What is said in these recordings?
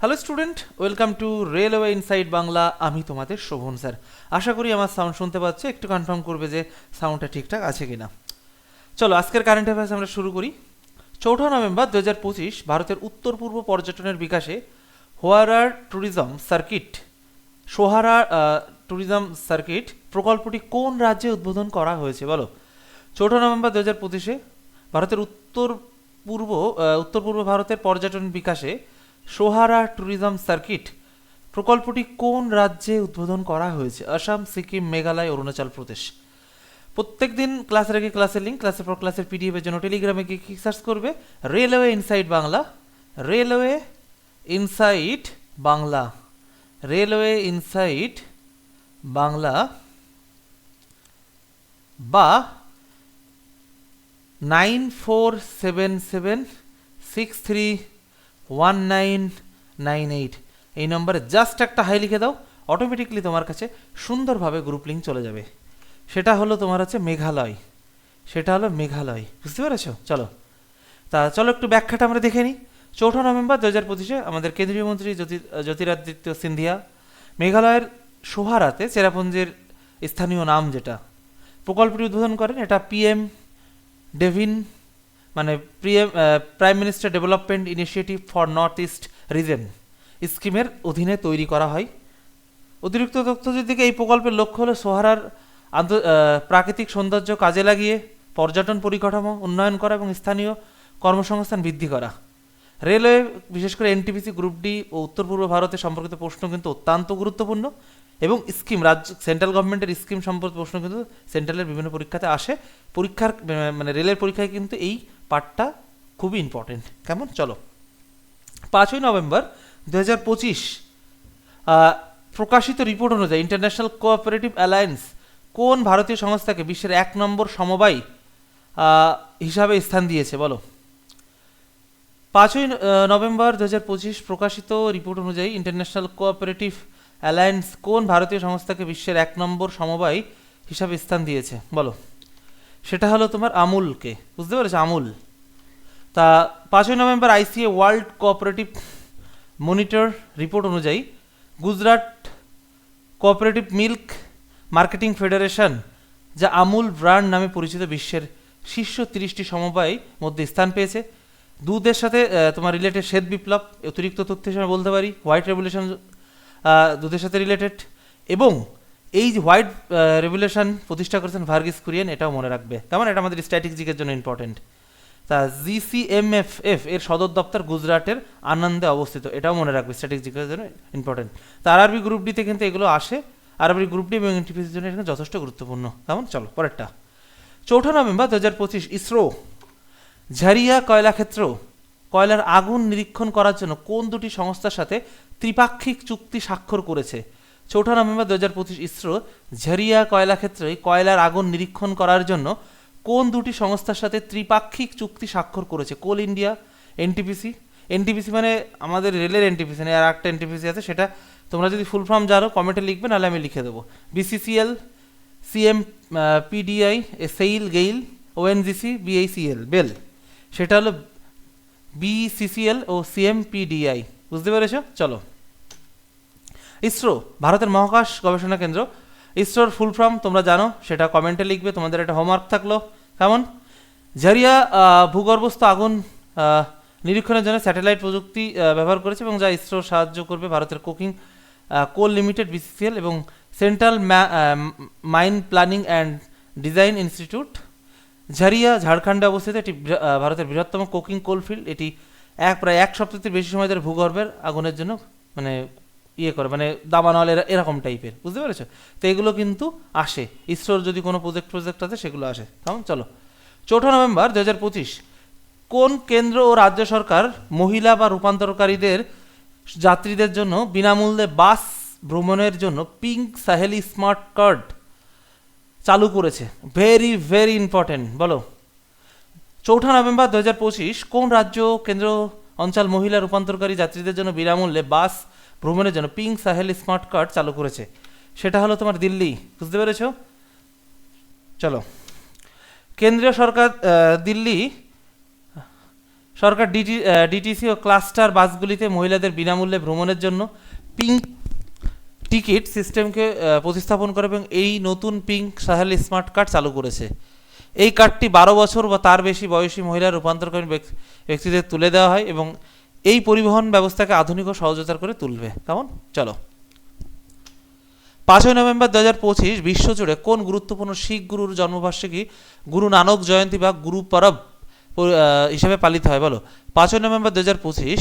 Hello student welcome to railway inside Bangla আমি তোমাদের Sovan, sir. আশা করি আমার সাউন্ড শুনতে পাচ্ছ। একটু কনফার্ম করবে যে সাউন্ডটা ঠিকঠাক আছে কিনা। চলো, আজকের কারেন্ট অ্যাফেয়ার্স আমরা শুরু করি। চৌঠা নভেম্বর দু হাজার পঁচিশ, ভারতের উত্তর পূর্ব পর্যটনের বিকাশে হোয়ারার tourism circuit Sohra tourism circuit প্রকল্পটি কোন রাজ্যে উদ্বোধন করা হয়েছে বলো? চৌঠা নভেম্বর দু হাজার পঁচিশে, ভারতের উত্তর পূর্ব উত্তর পূর্ব ভারতের পর্যটন বিকাশে সোহারা ট্যুরিজম সার্কিট প্রকল্পটি কোন রাজ্যে উদ্বোধন করা হয়েছে? আসাম, সিকিম, মেঘালয়, অরুণাচল প্রদেশ। প্রত্যেক দিন ক্লাসের আগে ক্লাসের লিঙ্ক, ক্লাসের পর ক্লাসের পিডিএফের জন্য টেলিগ্রামে গিয়ে কি সার্চ করবে। Railway inside Bangla, railway inside Bangla, railway inside Bangla বা nine four seven seven six three one nine nine eight এই নম্বরে জাস্ট একটা হাই লিখে দাও অটোমেটিকলি তোমার কাছে সুন্দরভাবে গ্রুপ লিঙ্ক চলে যাবে। সেটা হলো তোমার হচ্ছে মেঘালয়। সেটা হলো মেঘালয়। বুঝতে পেরেছ? চলো। তা চলো একটু ব্যাখ্যাটা আমরা দেখে নিই। চৌঠা নভেম্বর দু হাজার পঁচিশে আমাদের কেন্দ্রীয় মন্ত্রী জ্যোতি জ্যোতিরাদিত্য সিন্ধিয়া, মেঘালয়ের সোহারাতে চেরাপুঞ্জের স্থানীয় নাম যেটা, প্রকল্পটি উদ্বোধন করেন। এটা পিএম ডেভিন মানে prime minister development initiative for north east region স্কিমের অধীনে তৈরি করা হয়। অতিরিক্ত তথ্যের দিকে এই প্রকল্পের লক্ষ্য হলো সোহারার আন্ত প্রাকৃতিক সৌন্দর্য কাজে লাগিয়ে পর্যটন পরিকাঠামো উন্নয়ন করা এবং স্থানীয় কর্মসংস্থান বৃদ্ধি করা। রেলওয়ে, বিশেষ করে এনটিপিসি গ্রুপ ডি ও উত্তর পূর্ব ভারতে সম্পর্কিত প্রশ্ন কিন্তু অত্যন্ত গুরুত্বপূর্ণ এবং স্কিম, রাজ্য, সেন্ট্রাল গভর্নমেন্টের স্কিম সম্পর্কিত প্রশ্ন কিন্তু সেন্ট্রালের বিভিন্ন পরীক্ষাতে আসে। পরীক্ষার মানে রেলের পরীক্ষায় কিন্তু এই পার্টটা খুবই ইম্পর্টেন্ট কেমন? চলো। পাঁচই নভেম্বর দু হাজার পঁচিশ প্রকাশিত রিপোর্ট অনুযায়ী ইন্টারন্যাশনাল কোঅপারেটিভ অ্যালায়েন্স কোন ভারতীয় সংস্থাকে বিশ্বের এক নম্বর সমবায় হিসাবে স্থান দিয়েছে বলো? পাঁচই নভেম্বর দু হাজার পঁচিশ প্রকাশিত রিপোর্ট অনুযায়ী ইন্টারন্যাশনাল কোঅপারেটিভ অ্যালায়েন্স কোন ভারতীয় সংস্থাকে বিশ্বের এক নম্বর সমবায় হিসাবে স্থান দিয়েছে বলো? সেটা হলো তোমার আমুলকে। বুঝতে পেরেছ? আমুল। তা পাঁচই November ICA world cooperative monitor report অনুযায়ী Gujarat cooperative milk marketing federation, যা আমুল ব্র্যান্ড নামে পরিচিত বিশ্বের শীর্ষ তিরিশটি সমবায় মধ্যে স্থান পেয়েছে। দুধের সাথে তোমার রিলেটেড শ্বেত বিপ্লব, অতিরিক্ত তথ্য হিসেবে বলতে পারি হোয়াইট রেভলিউশন দুধের সাথে রিলেটেড এবং এই যে হোয়াইট রেভুলেশন প্রতিষ্ঠা করেছেন ভার্গিস কুরিয়ান, এটাও মনে রাখবে। কেমন এটা আমাদের স্ট্র্যাটেজিকের জন্য ইম্পর্টেন্ট তা জিসিএমএফএফ এর সদর দপ্তর গুজরাটের আনন্দে অবস্থিত। এটাও মনে রাখবে, স্ট্র্যাটেজিকের জন্য ইম্পর্টেন্ট তা আরবি গ্রুপ ডিতে কিন্তু এগুলো আসে। আরবি গ্রুপ ডি এবং এনটিপিসির জন্য এটা যথেষ্ট গুরুত্বপূর্ণ। কেমন চলো, পরেরটা। চৌঠা নভেম্বর দু হাজার পঁচিশ, ইসরো। ঝারিয়া কয়লা ক্ষেত্র, কয়লার আগুন নিরীক্ষণ করার জন্য কোন দুটি সংস্থার সাথে ত্রিপাক্ষিক চুক্তি স্বাক্ষর করেছে? চৌঠা নভেম্বর দু হাজার পঁচিশ ইসরো ঝারিয়া কয়লা ক্ষেত্রে কয়লার আগুন নিরীক্ষণ করার জন্য কোন দুটি সংস্থার সাথে ত্রিপাক্ষিক চুক্তি স্বাক্ষর করেছে? কোল ইন্ডিয়া, এনটিপিসি। এনটিপিসি মানে আমাদের রেলের এনটিপিসি মানে আর একটা এনটিপিসি আছে, সেটা তোমরা যদি ফুল ফর্ম জানো, কমেন্টে লিখবে, নাহলে আমি লিখে দেবো। B C C L, C M P D I SAIL GAIL, O N G C B I C L BEL. সেটা হলো বিসিসিএল ও সিএমপিডিআই বুঝতে পেরেছ? চলো। ইসরো, ভারতের মহাকাশ গবেষণা কেন্দ্র। ইসরোর ফুল ফর্ম, তোমরা জানো, সেটা কমেন্টে লিখবে, তোমাদের একটা হোমওয়ার্ক থাকল। কেমন? ঝারিয়া ভূগর্ভস্থ আগুন নিরীক্ষণের জন্য স্যাটেলাইট প্রযুক্তি ব্যবহার করেছে এবং যা ইসরো সাহায্য করবে ভারতের কুকিং কোল লিমিটেড বিসিসিএল এবং central mine planning and design institute Jharia ঝাড়খণ্ডে অবস্থিত এটি ভারতের বৃহত্তম কোকিং কোলফিল্ড এটি এক, প্রায় এক সপ্তাহের বেশি সময় ধরে ভূগর্ভের আগুনের জন্য মানে ইয়ে করে মানে দাবানল এরা- এরকম টাইপের বুঝতে পেরেছ? তো এগুলো কিন্তু আসে। ইসরোর যদি কোনো প্রজেক্ট প্রজেক্ট আছে, সেগুলো আসে। কেমন? চলো। চৌঠা নভেম্বর দু হাজার পঁচিশ, কোন কেন্দ্র ও রাজ্য সরকার মহিলা বা রূপান্তরকারীদের যাত্রীদের জন্য বিনামূল্যে বাস ভ্রমণের জন্য পিঙ্ক সাহেলি স্মার্ট কার্ড চালু করেছে? ভেরি ভেরি ইম্পর্টেন্ট বলো। চৌঠা নভেম্বর দু হাজার পঁচিশ, কোন রাজ্য, কেন্দ্র, অঞ্চল মহিলা রূপান্তরকারী যাত্রীদের জন্য বিনামূল্যে বাস ভ্রমণের জন্য পিঙ্ক সাহেল স্মার্ট কার্ড চালু করেছে। সেটা হলো তোমার দিল্লি, বুঝতে পেরেছ? চলো। কেন্দ্রীয় সরকার দিল্লি, সরকার ডিটি ডিটিসি ও ক্লাস্টার বাসগুলিতে মহিলাদের বিনামূল্যে ভ্রমণের জন্য পিঙ্ক টিকিট সিস্টেমকে প্রতিস্থাপন করে এবং এই নতুন পিঙ্ক সাহেল স্মার্ট কার্ড চালু করেছে। এই কার্ডটি বারো বছর বা তার বেশি বয়সী মহিলা রূপান্তরকারী ব্যক- ব্যক্তিদের তুলে দেওয়া হয় এবং এই পরিবহন ব্যবস্থাকে আধুনিক ও সহজতর করে তুলবে। কেমন? চলো। পাঁচই নভেম্বর দু হাজার পঁচিশ বিশ্বজুড়ে কোন গুরুত্বপূর্ণ শিখ গুরুর জন্মবার্ষিকী গুরু নানক জয়ন্তী বা গুরু পরব হিসেবে পালিত হয়? বলো। পাঁচই নভেম্বর দু হাজার পঁচিশ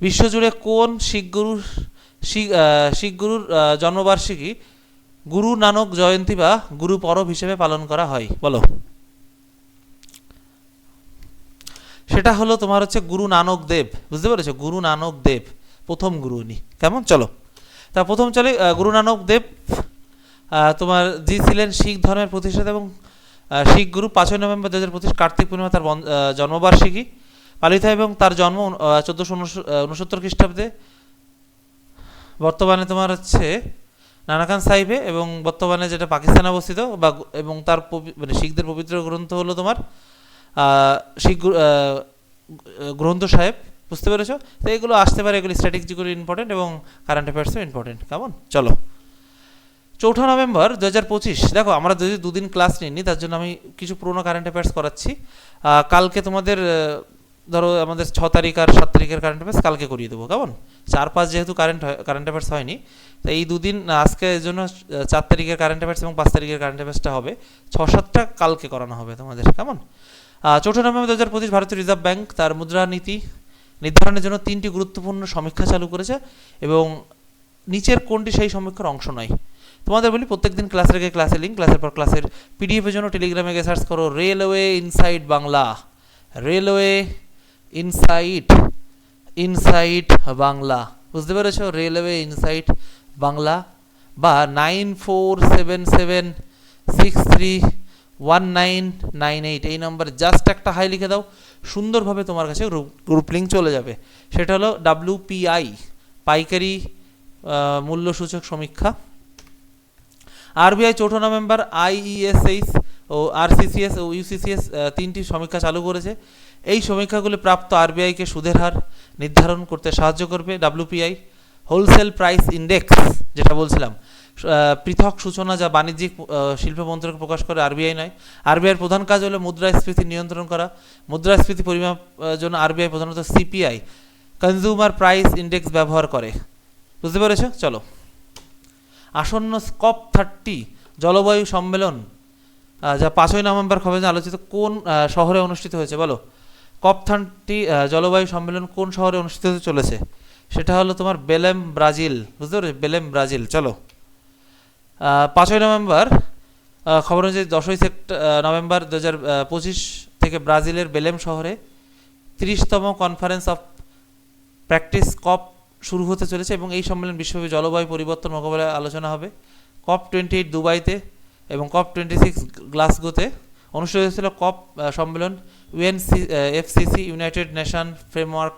বিশ্বজুড়ে কোন শিখ গুরুর শিখ গুরুর জন্মবার্ষিকী গুরু নানক জয়ন্তী বা গুরু পরব হিসেবে পালন করা হয়? বলো। সেটা হলো তোমার হচ্ছে গুরু নানক দেব। বুঝতে পেরেছ? গুরু নানক দেব, প্রথম গুরু উনি। কেমন? চলো। তা প্রথম চলে গুরু নানক দেব তোমার যি ছিলেন শিখ ধর্মের প্রতিষ্ঠাতা এবং শিখ গুরু পাঁচই নভেম্বর দু হাজার পঁচিশ কার্তিক পূর্ণিমা তার জন্মবার্ষিকী পালিত হয় এবং তার জন্ম চোদ্দোশো উনসত্তর খ্রিস্টাব্দে। বর্তমানে তোমার হচ্ছে নানাখান সাহিবে এবং বর্তমানে যেটা পাকিস্তানে অবস্থিত বা এবং তার মানে শিখদের পবিত্র গ্রন্থ হলো তোমার শিখ গ্রন্থ সাহেব, বুঝতে পেরেছ? তো এগুলো আসতে পারে, এগুলো স্ট্র্যাটেজিগুলো ইম্পর্টেন্ট এবং কারেন্ট অ্যাফেয়ার্সও ইম্পর্টেন্ট কেমন? চলো। চৌঠা নভেম্বর দু হাজার পঁচিশ, দেখো, আমরা যদি দুদিন ক্লাস নিইনি, তার জন্য আমি কিছু পুরোনো কারেন্ট অ্যাফেয়ার্স করাচ্ছি। কালকে তোমাদের ধরো, আমাদের ছ তারিখ আর সাত তারিখের কারেন্ট অ্যাফেয়ার্স কালকে করিয়ে দেবো, কেমন? চার পাঁচ যেহেতু কারেন্ট কারেন্ট অ্যাফেয়ার্স হয়নি, তো এই দুদিন আজকে এর জন্য চার তারিখের কারেন্ট অ্যাফেয়ার্স এবং পাঁচ তারিখের কারেন্ট অ্যাফেয়ার্সটা হবে। ছ সাতটা কালকে করানো হবে তোমাদের, কেমন? চৌঠা নভেম্বর দু হাজার পঁচিশ ভারতীয় রিজার্ভ ব্যাংক তার মুদ্রানীতি নির্ধারণের জন্য তিনটি গুরুত্বপূর্ণ সমীক্ষা চালু করেছে এবং নিচের কোনটি সেই সমীক্ষার অংশ নয়। তোমাদের বলি, প্রত্যেকদিন ক্লাসের আগে ক্লাসের লিঙ্ক ক্লাসের পর ক্লাসের পিডিএফের জন্য টেলিগ্রামে গিয়ে সার্চ করো railway insight Bangla railway insight insight Bangla বুঝতে পেরেছ? রেলওয়ে ইনসাইট বাংলা বা nine four seven seven six three one nine nine eight এই নম্বরে জাস্ট একটা হাই লিখে দাও সুন্দরভাবে তোমার কাছে গ্রুপ লিঙ্ক চলে যাবে। সেটা হলো ডাব্লিউপিআই পাইকারি আহ, মূল্য সূচক সমীক্ষা আরবিআই চৌঠা নভেম্বর আইইএসএইচ ও আরসিসিএস ও ইউসিসিএস তিনটি সমীক্ষা চালু করেছে। এই সমীক্ষাগুলি প্রাপ্ত আরবিআইকে সুদের হার নির্ধারণ করতে সাহায্য করবে ডাব্লিউপিআই হোলসেল প্রাইস ইন্ডেক্স যেটা বলছিলাম পৃথক সূচনা যা বাণিজ্যিক শিল্প মন্ত্রক প্রকাশ করে আরবিআই নয়। আরবিআইয়ের প্রধান কাজ হলো মুদ্রাস্ফীতি নিয়ন্ত্রণ করা। মুদ্রাস্ফীতি পরিমাপ জন্য আরবিআই প্রধানত সিপিআই, কনজিউমার প্রাইস ইন্ডেক্স ব্যবহার করে। বুঝতে পেরেছ? চলো। আসন্ন স্কপ থার্টি জলবায়ু সম্মেলন যা পাঁচই নভেম্বর খবর আলোচিত, কোন শহরে অনুষ্ঠিত হয়েছে? বলো। কপ থার্টি জলবায়ু সম্মেলন কোন শহরে অনুষ্ঠিত হতে চলেছে? সেটা হলো তোমার বেলেম, ব্রাজিল। বুঝতে পেরেছ? Belem, Brazil. চলো। পাঁচই নভেম্বর খবর অনুযায়ী দশই সেপ্ট- নভেম্বর দু হাজার পঁচিশ থেকে ব্রাজিলের বেলেম শহরে তিরিশতম কনফারেন্স অফ প্র্যাকটিস কপ শুরু হতে চলেছে এবং এই সম্মেলন বিশ্বব্যাপী জলবায়ু পরিবর্তন মোকাবেলায় আলোচনা হবে। কপ টোয়েন্টি এইট দুবাইতে এবং কপ টোয়েন্টি সিক্স গ্লাসগোতে অনুষ্ঠিত হয়েছিল কপ সম্মেলন UNC FCC united nation framework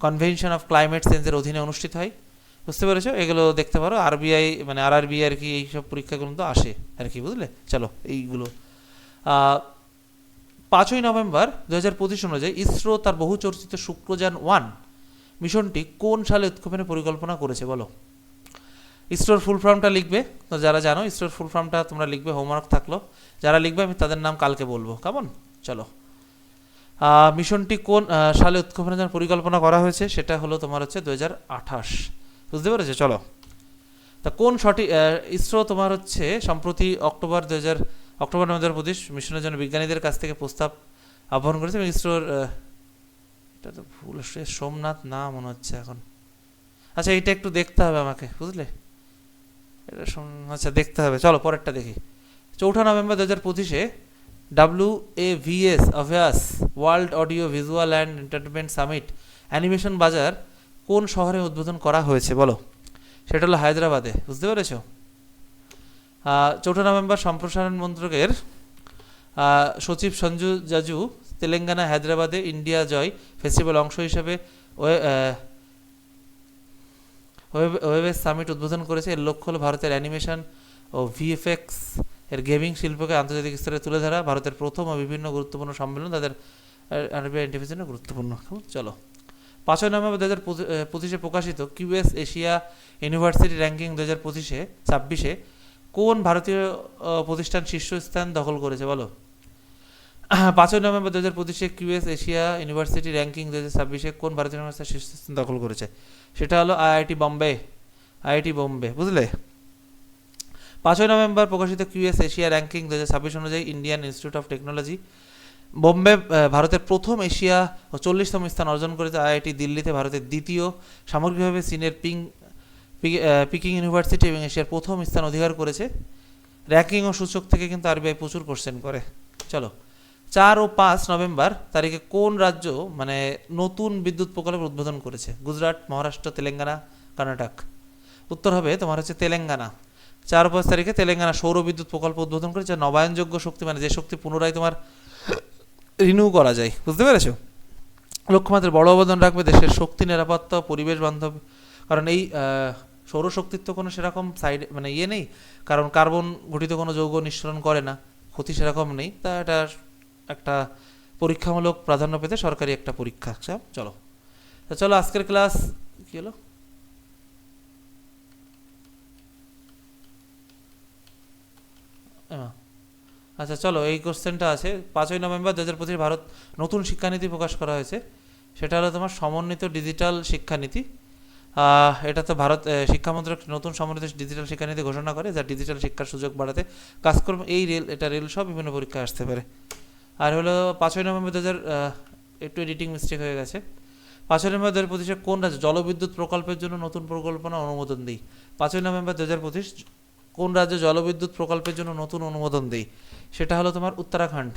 convention of climate চেঞ্জের অধীনে অনুষ্ঠিত হয়। বুঝতে পেরেছ? এগুলো দেখতে পারো। আরবিআই মানে আর আরবিআই আর কি এইসব পরীক্ষাগুলো তো আসে, আর কি বুঝলে? চলো, এইগুলো। পাঁচই নভেম্বর দু হাজার পঁচিশ অনুযায়ী ইসরো তার বহু চর্চিত শুক্রযান ওয়ান মিশনটি কোন সালে উৎক্ষেপণের পরিকল্পনা করেছে বলো? ইসরোর ফুল ফর্মটা লিখবে, তো যারা জানো, ইসরোর ফুল ফর্মটা তোমরা লিখবে হোমওয়ার্ক থাকল। যারা লিখবে, আমি তাদের নাম কালকে বলব, কেমন? চলো। মিশনটি কোন সালে উৎক্ষেপণের জন্য পরিকল্পনা করা হয়েছে? সেটা হলো তোমার হচ্ছে দু হাজার আঠাশ। বুঝতে পেরেছ? চলো। তা কোন সঠিক ইসরো তোমার হচ্ছে সম্প্রতি অক্টোবর দু হাজার অক্টোবর হাজার পঁচিশ মিশনের জন্য বিজ্ঞানীদের কাছ থেকে প্রস্তাব আহ্বান করেছে এবং ইসরোর এটা তো ভুল সোমনাথ না মনে হচ্ছে এখন। আচ্ছা এইটা একটু দেখতে হবে আমাকে, বুঝলে? এটা সোম- আচ্ছা দেখতে হবে। চলো, পরেরটা দেখি। চৌঠা নভেম্বর দু হাজার পঁচিশে ডাব্লিউ এ ভিএস অভ্যাস, world audio visual and entertainment summit, animation বাজার কোন শহরে উদ্বোধন করা হয়েছে? বলো। সেটা হলো হায়দ্রাবাদে। বুঝতে পেরেছ? চৌঠা নভেম্বর সম্প্রসারণ মন্ত্রকের সচিব সঞ্জু জাজু তেলেঙ্গানা, হায়দ্রাবাদে ইন্ডিয়া জয় ফেস্টিভ্যাল অংশ হিসেবে ওয়ে- ওয়েব- ওয়েবের সামিট উদ্বোধন করেছে। এর লক্ষ্য হলো ভারতের অ্যানিমেশন ও ভিএফএক্স এর গেমিং শিল্পকে আন্তর্জাতিক স্তরে তুলে ধরা। ভারতের প্রথম ও বিভিন্ন গুরুত্বপূর্ণ সম্মেলন তাদের আরবিআই গুরুত্বপূর্ণ। চলো। পাঁচই নভেম্বর দু হাজার পঁচিশে প্রকাশিত কিউএস এশিয়া ইউনিভার্সিটি র্যাঙ্কিং দু হাজার পঁচিশে, ছাব্বিশে কোন ভারতীয় প্রতিষ্ঠান শীর্ষস্থান দখল করেছে বলো? পাঁচই নভেম্বর দু হাজার পঁচিশে কিউএস এশিয়া ইউনিভার্সিটি র্যাঙ্কিং দু হাজার ছাব্বিশে কোন ভারতীয় সংস্থা শীর্ষস্থান দখল করেছে? সেটা হলো আইআইটি বোম্বে আইআইটি বোম্বে, বুঝলে? পাঁচই নভেম্বর প্রকাশিত কিউএস এশিয়া র্যাঙ্কিং দু হাজার ছাব্বিশ অনুযায়ী Indian institute of technology Bombay ভারতের প্রথম এশিয়া ও চল্লিশতম স্থান অর্জন করেছে আইআইটি দিল্লিতে, ভারতের দ্বিতীয়। সামগ্রিকভাবে চীনের পিং পিকিং ইউনিভার্সিটি এবং এশিয়ার প্রথম স্থান অধিকার করেছে। র্যাঙ্কিং ও সূচক থেকে কিন্তু আরবিআই প্রচুর কোশ্চেন করে। চলো। চার ও পাঁচ নভেম্বর তারিখে কোন রাজ্য মানে নতুন বিদ্যুৎ প্রকল্প উদ্বোধন করেছে? গুজরাট, মহারাষ্ট্র, তেলেঙ্গানা, কর্ণাটক। উত্তর হবে তোমার হচ্ছে তেলেঙ্গানা। চার পাঁচ তারিখে তেলেঙ্গানা সৌর বিদ্যুৎ প্রকল্প উদ্বোধন করেছে। নবায়নযোগ্য শক্তি মানে যে শক্তি পুনরায় তোমার রিনিউ করা যায় বুঝতে পেরেছ? লক্ষ্যমাত্রার বড় অবদান রাখবে দেশের শক্তি নিরাপত্তা পরিবেশ বান্ধব কারণ এই সৌরশক্তির তো কোনো সেরকম সাইড মানে ইয়ে নেই কারণ কার্বন ঘটিত কোনো যৌগ নিঃসরণ করে না ক্ষতি সেরকম নেই তা এটা একটা পরীক্ষামূলক প্রাধান্য পেতে সরকারি একটা পরীক্ষা। আচ্ছা, চলো। তো চলো আজকের ক্লাস কি হলো? আচ্ছা চলো এই কোশ্চেনটা আছে। পাঁচই নভেম্বর দু হাজার পঁচিশ ভারত নতুন শিক্ষানীতি প্রকাশ করা হয়েছে। সেটা হলো তোমার সমন্বিত ডিজিটাল শিক্ষানীতি। এটা তো ভারত আহ, শিক্ষা নতুন সমন্বিত ডিজিটাল শিক্ষানীতি ঘোষণা করে যা ডিজিটাল শিক্ষার সুযোগ বাড়াতে কাজকর্ম এই রেল এটা রেল সব বিভিন্ন পরীক্ষায় আসতে পারে। আর হলো পাঁচই নভেম্বর দু হাজার একটু এডিটিং মিস্টেক হয়ে গেছে। পাঁচই নভেম্বর দু হাজার পঁচিশে কোন রাজ্য জলবিদ্যুৎ প্রকল্পের জন্য নতুন পরিকল্পনা অনুমোদন দেই পাঁচই নভেম্বর দু হাজার পঁচিশ কোন রাজ্য জলবিদ্যুৎ প্রকল্পের জন্য নতুন অনুমোদন দেই? সেটা হলো তোমার উত্তরাখণ্ড।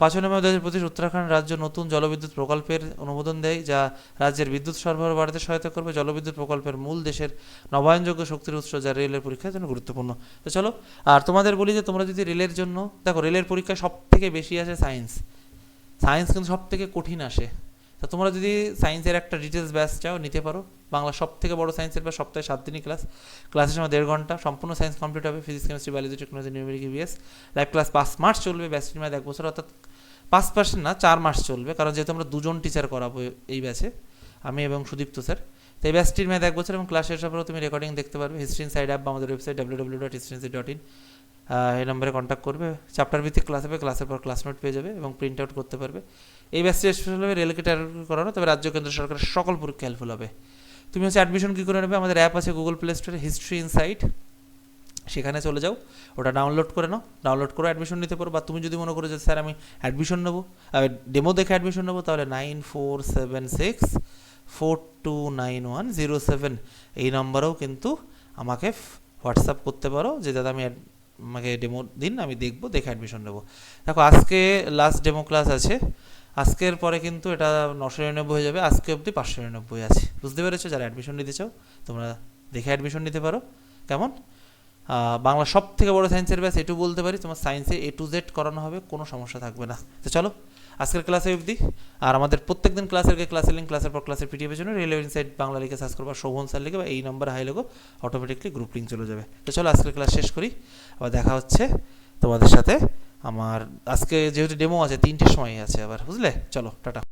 পাঁচই নভেম্বর দু হাজার পঁচিশ উত্তরাখণ্ড রাজ্য নতুন জলবিদ্যুৎ প্রকল্পের অনুমোদন দেয়, যা রাজ্যের বিদ্যুৎ সরবরাহ বাড়াতে সহায়তা করবে জলবিদ্যুৎ প্রকল্পের মূল দেশের নবায়নযোগ্য শক্তির উৎস, যা রেলের পরীক্ষার জন্য গুরুত্বপূর্ণ। তো চলো, আর তোমাদের বলি যে তোমরা যদি রেলের জন্য, দেখো রেলের পরীক্ষায় সব থেকে বেশি আসে সায়েন্স। সায়েন্স কিন্তু সব থেকে কঠিন আসে। তা তোমরা যদি সায়েন্সের একটা ডিটেলস ব্যাচ চাও, নিতে পারো। বাংলা সব থেকে বড় সায়েন্সের ব্যাচ সপ্তাহে সাত দিনই ক্লাস ক্লাসের সময় দেড় ঘণ্টা। সম্পূর্ণ সায়েন্স কমপ্লিট হবে physics chemistry biology technology numeric BS live class পাঁচ মাস চলবে ব্যাচটির মেয়াদ এক বছর। অর্থাৎ পাঁচ পার্সেন্ট না, চার মাস চলবে। কারণ যেহেতু আমরা দুজন টিচার করাবো এই ব্যাচে আমি এবং সুদীপ্ত স্যার তো এই ব্যাচটির মেয়াদ এক বছর এবং ক্লাস শেষ তুমি রেকর্ডিং দেখতে পারবে। হিস্ট্রি সাইড অ্যাপ আমাদের website W W dot history dot in এই নম্বরে কন্ট্যাক্ট করবে চ্যাপ্টার ভিত্তিক ক্লাস হবে ক্লাসের পর ক্লাস নোট পেয়ে যাবে এবং প্রিন্ট আউট করতে পারবে। এই ব্যাচটি স্পেশাল হবে রেলকে টার্গেট করানো, তবে রাজ্য, কেন্দ্র সরকারের সকল পরীক্ষা হেল্পফুল হবে। তুমি হচ্ছে অ্যাডমিশন কী করে নেবে? আমাদের অ্যাপ আছে গুগল প্লে স্টোরে হিস্ট্রি ইনসাইট সেখানে চলে যাও, ওটা ডাউনলোড করে নাও। ডাউনলোড করে অ্যাডমিশন নিতে পারো, বা তুমি যদি মনে করো যে, স্যার, আমি অ্যাডমিশন নেব ডেমো দেখে অ্যাডমিশন নেব, তাহলে nine four seven six four two nine one zero seven এই নম্বরেও কিন্তু আমাকে হোয়াটসঅ্যাপ করতে পারো, যে, দাদা, আমি আমাকে ডেমো দিন, আমি দেখব, দেখে অ্যাডমিশন নেব। দেখো, আজকে লাস্ট ডেমো ক্লাস আছে। আজকের পরে কিন্তু এটা নশো নিরানব্বই হয়ে যাবে। আজকে অব্দি পাঁচশো নিরানব্বই আছে। বুঝতে পেরেছ? যারা অ্যাডমিশন নিতে চাও, তোমরা দেখে অ্যাডমিশন নিতে পারো। কেমন? বাংলা সব থেকে বড়ো সায়েন্সের ব্যাস এটু বলতে পারি, তোমার সায়েন্সে এ টু জেড করানো হবে, কোনো সমস্যা থাকবে না। তো চলো আজকের ক্লাসে অবধি। আর আমাদের প্রত্যেক দিন ক্লাসের ক্লাসের লিঙ্ক ক্লাসের পর ক্লাসের পিটিএফের জন্য রেলওয়ে ইনসাইট বাংলা লিখে সার্চ করবা, শোভন স্যার লিখে বা এই নম্বরে হাই লেগো অটোমেটিকলি গ্রুপ লিঙ্ক চলে যাবে। তো চলো আজকের ক্লাস শেষ করি। আবার দেখা হচ্ছে তোমাদের সাথে। আমার আজকে যেহেতু ডেমো আছে, তিনটের সময় আছে আবার, বুঝলে? চলো, টাটা।